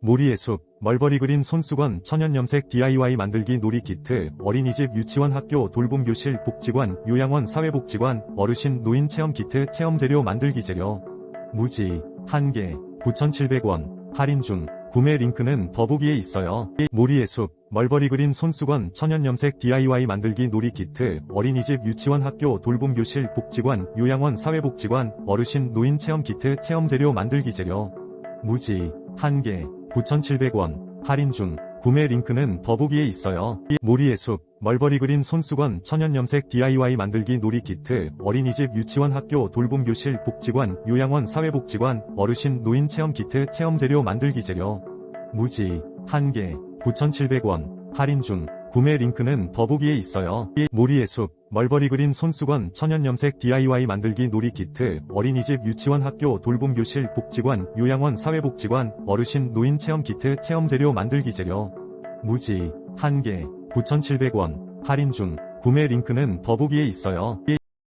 모리의 숲, 멀버리 그린 손수건 천연 염색 DIY 만들기 놀이 키트, 어린이집 유치원 학교 돌봄교실 복지관, 요양원 사회복지관, 어르신 노인 체험 키트 체험 재료 만들기 재료. 무지, 1개, 9,700원, 할인 중, 구매 링크는 더보기에 있어요. 모리의 숲, 멀버리 그린 손수건 천연 염색 DIY 만들기 놀이 키트, 어린이집 유치원 학교 돌봄교실 복지관, 요양원 사회복지관, 어르신 노인 체험 키트 체험 재료 만들기 재료. 무지, 1개, 9,700원, 할인 중, 구매 링크는 더보기에 있어요. 모리의 숲, 멀버리 그린 손수건 천연 염색 DIY 만들기 놀이 키트, 어린이집 유치원 학교 돌봄교실 복지관, 요양원 사회복지관, 어르신 노인 체험 키트 체험 재료 만들기 재료. 무지, 1개, 9,700원, 할인 중, 구매 링크는 더보기에 있어요. 모리의 숲, 멀버리 그린 손수건 천연 염색 DIY 만들기 놀이 키트, 어린이집 유치원 학교 돌봄교실 복지관, 요양원 사회복지관, 어르신 노인 체험 키트 체험 재료 만들기 재료. 무지, 1개, 9,700원, 할인 중, 구매 링크는 더보기에 있어요.